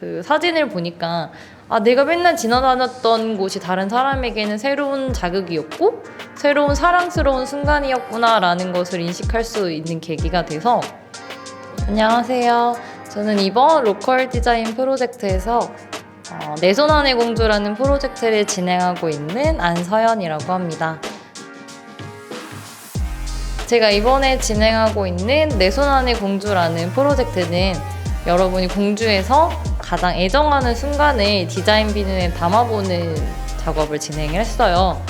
그 사진을 보니까 아 내가 맨날 지나다녔던 곳이 다른 사람에게는 새로운 자극이었고 새로운 사랑스러운 순간이었구나라는 것을 인식할 수 있는 계기가 돼서 안녕하세요. 저는 이번 로컬 디자인 프로젝트에서 어, 내손 안의 공주라는 프로젝트를 진행하고 있는 안서연이라고 합니다. 제가 이번에 진행하고 있는 내손 안의 공주라는 프로젝트는 여러분이 공주에서 가장 애정하는 순간을 디자인 비누에 담아보는 작업을 진행을 했어요.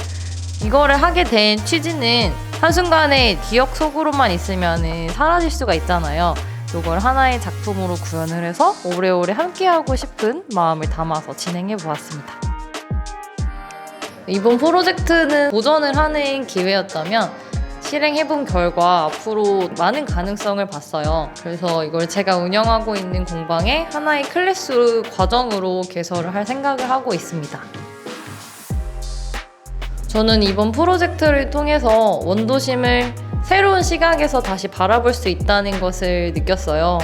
이거를 하게 된 취지는 한순간에 기억 속으로만 있으면 사라질 수가 있잖아요. 이걸 하나의 작품으로 구현을 해서 오래오래 함께하고 싶은 마음을 담아서 진행해 보았습니다. 이번 프로젝트는 도전을 하는 기회였다면 실행해본 결과 앞으로 많은 가능성을 봤어요. 그래서 이걸 제가 운영하고 있는 공방의 하나의 클래스 과정으로 개설을 할 생각을 하고 있습니다. 저는 이번 프로젝트를 통해서 원도심을 새로운 시각에서 다시 바라볼 수 있다는 것을 느꼈어요.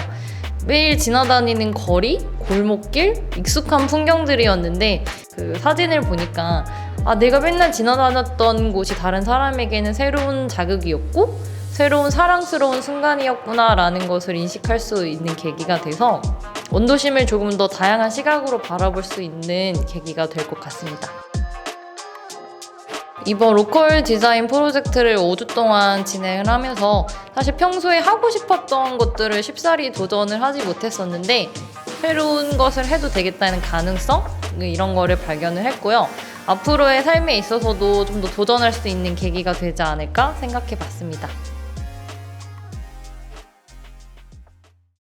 매일 지나다니는 거리, 골목길, 익숙한 풍경들이었는데 그 사진을 보니까 아 내가 맨날 지나다녔던 곳이 다른 사람에게는 새로운 자극이었고 새로운 사랑스러운 순간이었구나라는 것을 인식할 수 있는 계기가 돼서 원도심을 조금 더 다양한 시각으로 바라볼 수 있는 계기가 될 것 같습니다. 이번 로컬 디자인 프로젝트를 5주 동안 진행을 하면서 사실 평소에 하고 싶었던 것들을 쉽사리 도전을 하지 못했었는데 새로운 것을 해도 되겠다는 가능성 이런 거를 발견을 했고요. 앞으로의 삶에 있어서도 좀 더 도전할 수 있는 계기가 되지 않을까 생각해 봤습니다.